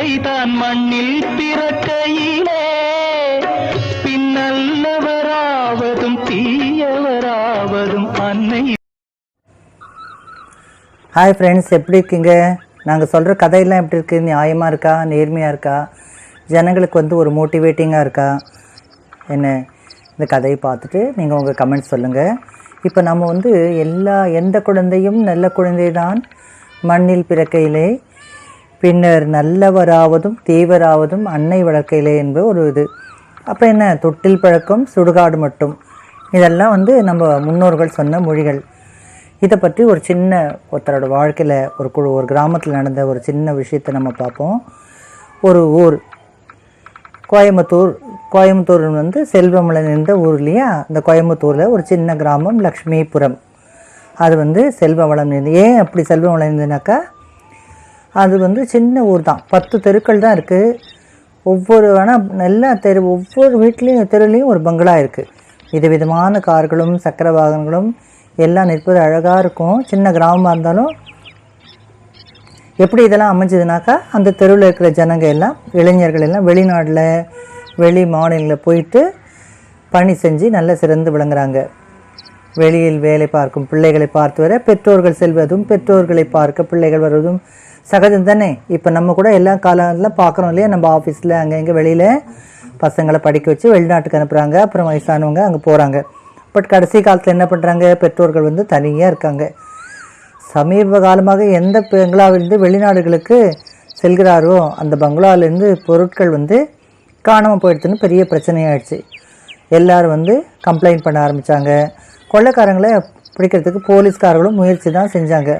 குழந்தைதான் மண்ணில் பிறக்கையிலே பின்னல்லவராவதும் தீயவராவதும் அன்னை. ஹாய் ஃப்ரெண்ட்ஸ் எப்படி இருக்கீங்க? நாங்கள் சொல்கிற கதையெல்லாம் எப்படி இருக்குது நியாயமாக இருக்கா? நேர்மையாக இருக்கா? ஜனங்களுக்கு வந்து ஒரு மோட்டிவேட்டிங்காக இருக்கா? என்ன? இந்த கதையை பார்த்துட்டு நீங்கள் உங்கள் கமெண்ட்ஸ் சொல்லுங்கள் இப்போ நம்ம வந்து எல்லா எந்த குழந்தையும் நல்ல குழந்தை தான் மண்ணில் பிறக்கையிலே பின்னர் நல்லவராவதும் தீவராவதும் அன்னை வளர்க்கையிலே என்பது ஒரு இது. அப்போ என்ன? தொட்டில் பழக்கம் சுடுகாடு மட்டும். இதெல்லாம் வந்து நம்ம முன்னோர்கள் சொன்ன மொழிகள். இதை பற்றி ஒரு சின்ன ஒருத்தரோட வாழ்க்கையில் ஒரு குழு ஒரு கிராமத்தில் நடந்த ஒரு சின்ன விஷயத்தை நம்ம பார்ப்போம். ஒரு ஊர். கோயம்புத்தூர் கோயம்புத்தூர் வந்து செல்வமலை இருந்த ஊர் இல்லையா? அந்த கோயம்புத்தூரில் ஒரு சின்ன கிராமம் லக்ஷ்மிபுரம். அது வந்து செல்வ வளம் இருந்து ஏன் அப்படி செல்வ வளம் இருந்ததுனாக்கா அது வந்து சின்ன ஊர் தான். பத்து தெருக்கள் தான் இருக்குது ஒவ்வொரு ஆனால் எல்லா தெரு ஒவ்வொரு வீட்லேயும் தெருலேயும் ஒரு பங்களா இருக்குது விதவிதமான கார்களும் சக்கர வாகனங்களும் எல்லாம் நிற்பது அழகாக இருக்கும். சின்ன கிராமமாக இருந்தாலும் எப்படி இதெல்லாம் அமைஞ்சதுனாக்கா அந்த தெருவில் இருக்கிற ஜனங்க எல்லாம் இளைஞர்கள் எல்லாம் வெளிநாட்டில் வெளி மாநிலங்களில் போயிட்டு பணி செஞ்சு நல்ல சிறந்து விளங்குறாங்க. வெளியில் வேலை பார்க்கும் பிள்ளைகளை பார்த்து வர பெற்றோர்கள் செல்வதும் பெற்றோர்களை பார்க்க பிள்ளைகள் வருவதும் சகஜம் தானே? இப்போ நம்ம கூட எல்லா காலங்களில் பார்க்குறோம் இல்லையா? நம்ம ஆஃபீஸில் அங்கே இங்கே வெளியில் பசங்களை படிக்க வச்சு வெளிநாட்டுக்கு அனுப்புகிறாங்க அப்புறம் வயசானவங்க அங்கே போகிறாங்க பட் கடைசி காலத்தில் என்ன பண்ணுறாங்க பெற்றோர்கள் வந்து தனியாக இருக்காங்க. சமீப காலமாக எந்த பெங்களாவிலிருந்து வெளிநாடுகளுக்கு செல்கிறாரோ அந்த பங்களாவிலேருந்து பொருட்கள் வந்து காணாமல் போயிடுதுன்னு பெரிய பிரச்சனையாயிடுச்சு. எல்லோரும் வந்து கம்ப்ளைண்ட் பண்ண ஆரம்பித்தாங்க கொள்ளைக்காரங்களை பிடிக்கிறதுக்கு போலீஸ்காரர்களும் முயற்சி தான் செஞ்சாங்க.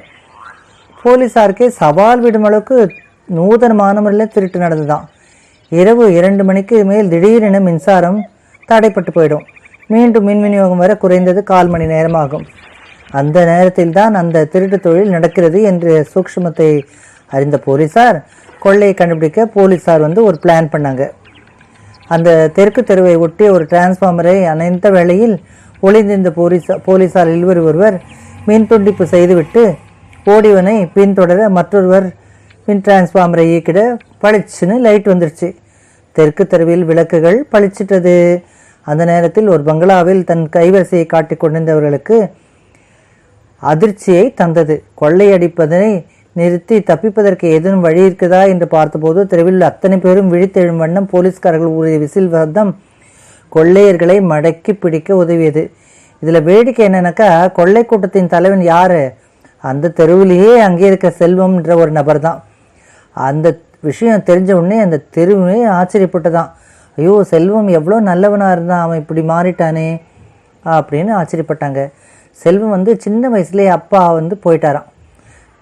போலீஸாருக்கே சவால் விடும் அளவுக்கு நூதனமான முறையில் திருட்டு நடந்துதான். இரவு இரண்டு மணிக்கு மேல் திடீரென மின்சாரம் தடைப்பட்டு போயிடும். மீண்டும் மின் விநியோகம் வர குறைந்தது கால் மணி நேரமாகும். அந்த நேரத்தில் தான் அந்த திருட்டு தொழில் நடக்கிறது என்ற சூக்ஷ்மத்தை அறிந்த போலீசார் கொள்ளையை கண்டுபிடிக்க போலீசார் வந்து ஒரு பிளான் பண்ணாங்க. அந்த தெற்கு தெருவை ஒட்டி ஒரு டிரான்ஸ்ஃபார்மரை அணைந்த வேளையில் ஒளிந்திருந்த போலீஸ் போலீசார் இருவர் ஒருவர் மின் துண்டிப்பு செய்துவிட்டு ஓடிவனை பின்தொடர மற்றொருவர் பின் டிரான்ஸ்ஃபார்மரை இயக்கிட பளிச்சுன்னு லைட் வந்துடுச்சு தெற்கு தெருவில் விளக்குகள் பளிச்சிட்டது. அந்த நேரத்தில் ஒரு பங்களாவில் தன் கைவரிசையை காட்டிக் கொண்டிருந்தவர்களுக்கு அதிர்ச்சியை தந்தது. கொள்ளையடிப்பதனை நிறுத்தி தப்பிப்பதற்கு ஏதேனும் வழி இருக்குதா என்று பார்த்தபோது தெருவில் அத்தனை பேரும் விழித்தெழும் வண்ணம் போலீஸ்காரர்கள் உரிய விசில் சத்தம் கொள்ளையர்களை மடக்கி பிடிக்க உதவியது. இதில் வேடிக்கை என்னன்னாக்கா கொள்ளை கூட்டத்தின் தலைவன் யாரு? அந்த தெருவிலேயே அங்கே இருக்க செல்வம்ன்ற ஒரு நபர் தான் அந்த விஷயம் தெரிஞ்ச உடனே அந்த தெருவே ஆச்சரியப்பட்டதான். ஐயோ செல்வம் எவ்வளோ நல்லவனாக இருந்தான் அவன் இப்படி மாறிட்டானே அப்படின்னு ஆச்சரியப்பட்டாங்க. செல்வம் வந்து சின்ன வயசுலேயே அப்பா வந்து போயிட்டாராம்.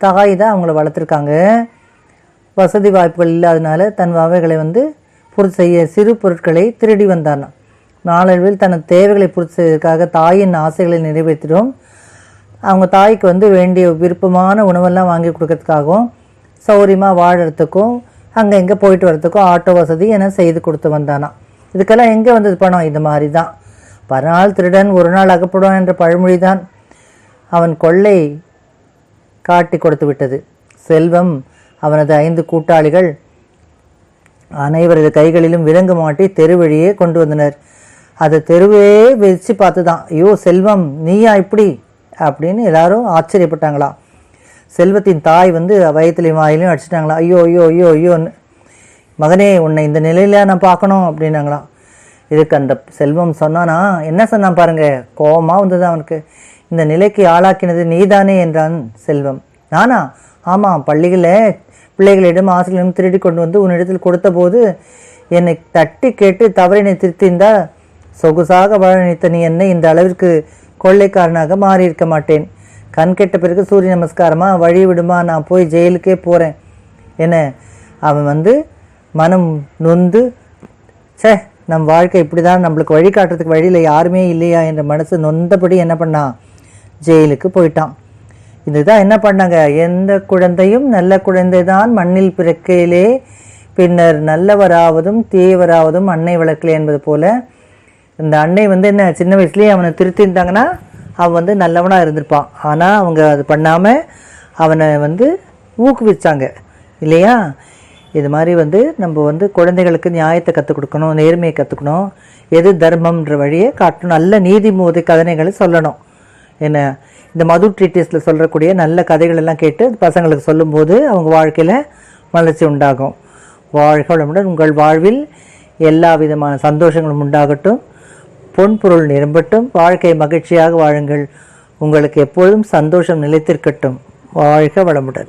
தாய் தான் அவங்கள வளர்த்துருக்காங்க. வசதி வாய்ப்புகள் இல்லாதனால தன் வகைகளை வந்து பூர்த்தி செய்ய சிறு பொருட்களை திருடி வந்தான் நாளடைவில் தனது தேவைகளை பூர்த்தி செய்வதற்காக தாயின் ஆசைகளை நிறைவேற்றிடும். அவங்க தாய்க்கு வந்து வேண்டிய விருப்பமான உணவெல்லாம் வாங்கி கொடுக்கறதுக்காகவும் சௌரியமாக வாழறதுக்கும் அங்கே இங்கே போயிட்டு வரதுக்கும் ஆட்டோ வசதி என செய்து கொடுத்து வந்தானா இதுக்கெல்லாம் எங்கே வந்தது பணம்? இந்த மாதிரி தான் பரநாள் திருடன் ஒரு நாள் அகப்படுவான் என்ற பழமொழி தான் அவன் கொள்ளை காட்டி கொடுத்து விட்டது. செல்வம் அவனது ஐந்து கூட்டாளிகள் அனைவரது கைகளிலும் விலங்கு மாட்டி தெரு வழியே கொண்டு வந்தனர். அது தெருவே வச்சு பார்த்து தான் ஐயோ செல்வம் நீயா இப்படி? அப்படின்னு எல்லாரும் ஆச்சரியப்பட்டாங்களாம். செல்வத்தின் தாய் வந்து வயத்துலையும் வாயிலையும் அடிச்சிட்டாங்களா ஐயோ ஐயோ ஐயோ ஐயோன்னு மகனே உன்னை இந்த நிலையில நான் பார்க்கணும் அப்படின்னாங்களாம். இதுக்கு அந்த செல்வம் சொன்னானா என்ன சொன்னான் பாருங்க கோபமாக வந்தது அவனுக்கு. இந்த நிலைக்கு ஆளாக்கினது நீதானே என்றான் செல்வம். நானா? ஆமாம் பள்ளிகளில் பிள்ளைகளிடம் ஆசிரியர்களும் திருடி கொண்டு வந்து உன்னிடத்தில் கொடுத்தபோது என்னை தட்டி கேட்டு தவறினை திருத்திருந்தால் சொகுசாக வாழ நினைத்த நீ என்னை இந்த அளவிற்கு கொள்ளைக்காரனாக மாறியிருக்க மாட்டேன். கண் கெட்ட பிறகு சூரிய நமஸ்காரமாக வழி விடுமா? நான் போய் ஜெயிலுக்கே போகிறேன் என்ன அவன் வந்து மனம் நொந்து ச்சே நம் வாழ்க்கை இப்படி தான் நம்மளுக்கு வழி காட்டுறதுக்கு வழியில் யாருமே இல்லையா? என்ற மனசு நொந்தபடி என்ன பண்ணான்? ஜெயிலுக்கு போயிட்டான். இதுதான் என்ன பண்ணாங்க? எந்த குழந்தையும் நல்ல குழந்தை தான் மண்ணில் பிறக்கையிலே பின்னர் நல்லவராவதும் தீயவராவதும் அன்னை வளர்க்கலை என்பது போல இந்த அன்னை வந்து என்ன சின்ன வயசுலேயே அவனை திருத்திருந்தாங்கன்னா அவன் வந்து நல்லவனாக இருந்திருப்பான். ஆனால் அவங்க அது பண்ணாமல் அவனை வந்து ஊக்குவிச்சாங்க. இல்லையா? இது மாதிரி வந்து நம்ம வந்து குழந்தைகளுக்கு நியாயத்தை கற்றுக் கொடுக்கணும் நேர்மையை கற்றுக்கணும் எது தர்மம்ன்ற வழியை காட்டணும். நல்ல நீதிமோதி கதனைகளை சொல்லணும். என்ன? இந்த மது ட்ரீட்டிஸில் சொல்லக்கூடிய நல்ல கதைகள் எல்லாம் கேட்டு பசங்களுக்கு சொல்லும்போது அவங்க வாழ்க்கையில் வளர்ச்சி உண்டாகும். வாழ்களமுடன் உங்கள் வாழ்வில் எல்லா விதமான சந்தோஷங்களும் உண்டாகட்டும். பொன்பொருள் நிரம்பட்டும். வாழ்க்கை மகிழ்ச்சியாக வாழுங்கள். உங்களுக்கு எப்பொழுதும் சந்தோஷம் நிலைத்திருக்கட்டும். வாழ்க வளமுடன்.